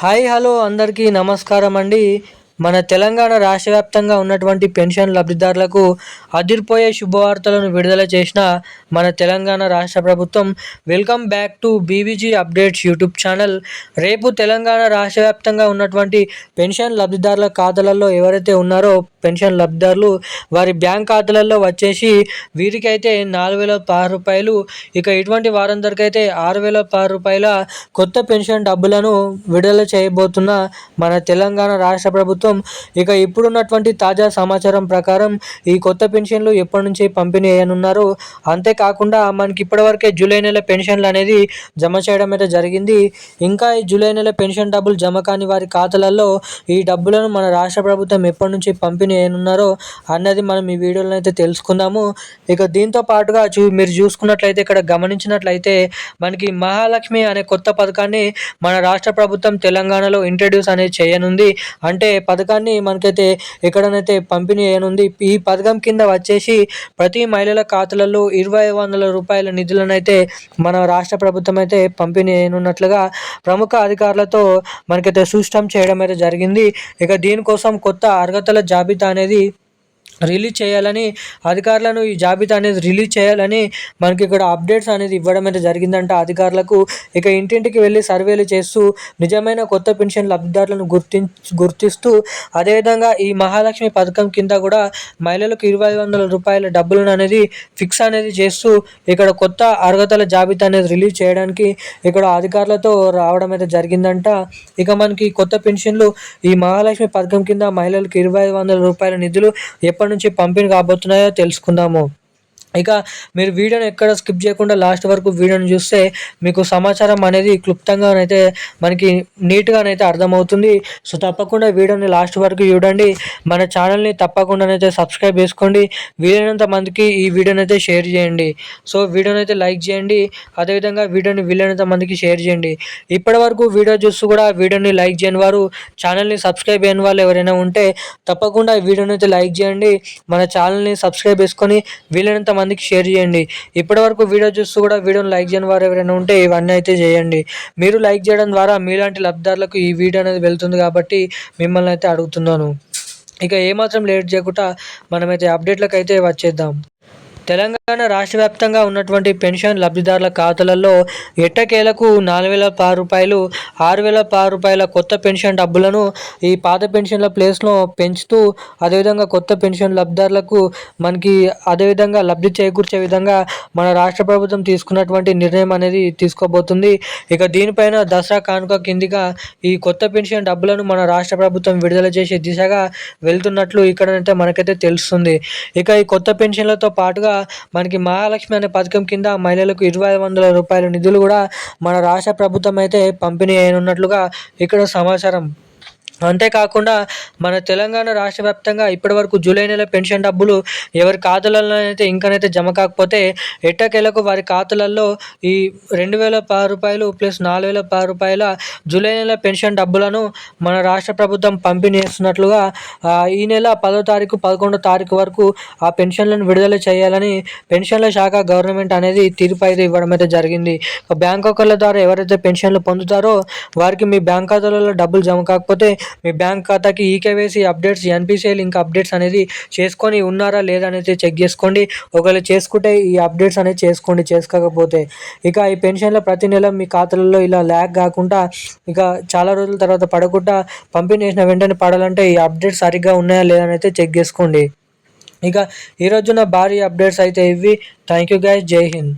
Hi hello అందరికీ నమస్కారం అండి. మన తెలంగాణ రాష్ట్ర వ్యాప్తంగా ఉన్నటువంటి పెన్షన్ లబ్ధిదారులకు అదిరిపోయే శుభవార్తలను విడుదల చేసిన మన తెలంగాణ రాష్ట్ర ప్రభుత్వం welcome back to BBG updates YouTube channel. రేపు తెలంగాణ రాష్ట్ర వ్యాప్తంగా ఉన్నటువంటి పెన్షన్ లబ్ధిదారుల ఖాతాలలో ఎవరైతే ఉన్నారో పెన్షన్ లబ్ధిదారులు వారి బ్యాంక్ ఖాతాలలో వచ్చేసి వీరికైతే నాలుగు వేల పది రూపాయలు. ఇక ఇటువంటి వారందరికీ అయితే ఆరు వేల పది రూపాయల కొత్త పెన్షన్ డబ్బులను విడుదల చేయబోతున్న మన తెలంగాణ రాష్ట్ర ప్రభుత్వం. ఇక ఇప్పుడున్నటువంటి తాజా సమాచారం ప్రకారం ఈ కొత్త పెన్షన్లు ఎప్పటి నుంచి పంపిణీ అయ్యనున్నారు అంతేకాకుండా మనకి ఇప్పటివరకే జూలై నెల పెన్షన్లు అనేది జమ చేయడం అయితే జరిగింది. ఇంకా ఈ జూలై నెల పెన్షన్ డబ్బులు జమ కాని వారి ఖాతాలలో ఈ డబ్బులను మన రాష్ట్ర ప్రభుత్వం ఎప్పటి నుంచి పంపిణీ అయ్యనున్నారో అన్నది మనం ఈ వీడియోలో అయితే తెలుసుకుందాము. ఇక దీంతో పాటుగా చూ మీరు చూసుకున్నట్లయితే ఇక్కడ గమనించినట్లయితే మనకి మహాలక్ష్మి అనే కొత్త పథకాన్ని మన రాష్ట్ర ప్రభుత్వం తెలంగాణలో ఇంట్రడ్యూస్ అనేది చేయనుంది. అంటే పథకాన్ని మనకైతే ఎక్కడనైతే పంపిణీ చేయనుంది ఈ పథకం కింద వచ్చేసి ప్రతి మహిళల ఖాతాలలో ఇరవై వందల రూపాయల నిధులను అయితే మన రాష్ట్ర ప్రభుత్వం అయితే పంపిణీ చేయనున్నట్లుగా ప్రముఖ అధికారులతో మనకైతే సూచన చేయడం అయితే జరిగింది. ఇక దీనికోసం కొత్త అర్హతల జాబితా అనేది రిలీజ్ చేయాలని అధికారులను ఈ జాబితా అనేది రిలీజ్ చేయాలని మనకి ఇక్కడ అప్డేట్స్ అనేది ఇవ్వడం అయితే జరిగిందంట. అధికారులకు ఇక ఇంటింటికి వెళ్ళి సర్వేలు చేస్తూ నిజమైన కొత్త పెన్షన్ లబ్ధిదారులను గుర్తి గుర్తిస్తూ అదేవిధంగా ఈ మహాలక్ష్మి పథకం కింద కూడా మహిళలకు ఇరవై వందల రూపాయల డబ్బులను అనేది ఫిక్స్ అనేది చేస్తూ ఇక్కడ కొత్త అర్హతల జాబితా అనేది రిలీజ్ చేయడానికి ఇక్కడ అధికారులతో రావడం అయితే జరిగిందంట. ఇక మనకి కొత్త పెన్షన్లు ఈ మహాలక్ష్మి పథకం కింద మహిళలకు ఇరవై వందల రూపాయల నిధులు ఎప్పటి నుంచి పంపిణీ కాబోతున్నాయో తెలుసుకుందాము. ఇక మీరు వీడియోని ఎక్కడ స్కిప్ చేయకుండా లాస్ట్ వరకు వీడియోని చూస్తే మీకు సమాచారం అనేది క్లుప్తంగానైతే మనకి నీట్గానైతే అర్థమవుతుంది. సో తప్పకుండా వీడియోని లాస్ట్ వరకు చూడండి. మన ఛానల్ని తప్పకుండానైతే సబ్స్క్రైబ్ చేసుకోండి. వీలైనంత మందికి ఈ వీడియోని అయితే షేర్ చేయండి. సో వీడియోని అయితే లైక్ చేయండి. అదేవిధంగా వీడియోని వీలైనంత మందికి షేర్ చేయండి. ఇప్పటి వరకు వీడియో చూస్తూ కూడా వీడియోని లైక్ చేయని వారు ఛానల్ని సబ్స్క్రైబ్ చేయని వాళ్ళు ఎవరైనా ఉంటే తప్పకుండా ఈ వీడియోని అయితే లైక్ చేయండి. మన ఛానల్ని సబ్స్క్రైబ్ చేసుకొని వీలైనంత మందికి షేర్ చేయండి. ఇప్పటివరకు వీడియో చూస్తూ కూడా వీడియోని లైక్ చేయని వారు ఎవరైనా ఉంటే ఇవన్నీ అయితే చేయండి. మీరు లైక్ చేయడం ద్వారా మీలాంటి లబ్ధిదారులకు ఈ వీడియో అనేది వెళ్తుంది కాబట్టి మిమ్మల్ని అయితే అడుగుతున్నాను. ఇక ఏమాత్రం లేట్ చేయకుండా మనమైతే అప్డేట్లకు అయితే వచ్చేద్దాం. తెలంగాణ రాష్ట్ర వ్యాప్తంగా ఉన్నటువంటి పెన్షన్ లబ్ధిదారుల ఖాతాలలో ఎట్టకేలకు నాలుగు వేల పది రూపాయలు ఆరు వేల పది రూపాయల కొత్త పెన్షన్ డబ్బులను ఈ పాత పెన్షన్ల ప్లేస్లో పెంచుతూ అదేవిధంగా కొత్త పెన్షన్ లబ్ధిదారులకు మనకి అదేవిధంగా లబ్ధి చేకూర్చే విధంగా మన రాష్ట్ర ప్రభుత్వం తీసుకున్నటువంటి నిర్ణయం అనేది తీసుకోబోతుంది. ఇక దీనిపైన దసరా కానుక కిందిగా ఈ కొత్త పెన్షన్ డబ్బులను మన రాష్ట్ర ప్రభుత్వం విడుదల చేసే దిశగా వెళ్తున్నట్లు ఇక్కడైతే మనకైతే తెలుస్తుంది. ఇక ఈ కొత్త పెన్షన్లతో పాటుగా మనకి మహాలక్ష్మి అనే పథకం కింద మహిళలకు ఇరవై వందల రూపాయల నిధులు కూడా మన రాష్ట్ర ప్రభుత్వం అయితే పంపిణీ అయినట్లుగా ఇక్కడ సమాచారం. అంతేకాకుండా మన తెలంగాణ రాష్ట్ర వ్యాప్తంగా ఇప్పటివరకు జూలై నెల పెన్షన్ డబ్బులు ఎవరి ఖాతాలలో అయితే ఇంకనైతే జమ కాకపోతే ఎట్టకేలకు వారి ఖాతాలలో ఈ రెండు వేల పది రూపాయలు ప్లస్ నాలుగు వేల పది రూపాయల జూలై నెల పెన్షన్ డబ్బులను మన రాష్ట్ర ప్రభుత్వం పంపిణీ చేస్తున్నట్లుగా ఈ నెల పదో తారీఖు పదకొండో తారీఖు వరకు ఆ పెన్షన్లను విడుదల చేయాలని పెన్షన్ల శాఖ గవర్నమెంట్ అనేది తీర్పు అయితే ఇవ్వడం అయితే జరిగింది. బ్యాంక్ అకౌంట్ల ద్వారా ఎవరైతే పెన్షన్లు పొందుతారో వారికి మీ బ్యాంక్ ఖాతాలలో డబ్బులు జమ కాకపోతే మీ బ్యాంక్ ఖాతాకి eKYC updates NPCI link updates అనేది చేసుకొని ఉన్నారా లేదా అనేది చెక్ చేసుకోండి. ఒకవేళ చేసుకుంటే ఈ అప్డేట్స్ అనేది చేసుకోండి చేసుకోకపోతే. ఇక ఈ పెన్షన్లో ప్రతి నెల మీ ఖాతాలలో ఇలా ల్యాక్ కాకుండా ఇక చాలా రోజుల తర్వాత పడకుండా పంపిణీ చేసిన వెంటనే పడాలంటే ఈ అప్డేట్స్ సరిగ్గా ఉన్నాయా లేదా అయితే చెక్ చేసుకోండి. ఇక ఈరోజున భారీ అప్డేట్స్ అయితే ఇవి థ్యాంక్ యూ గైస్. జై హింద్.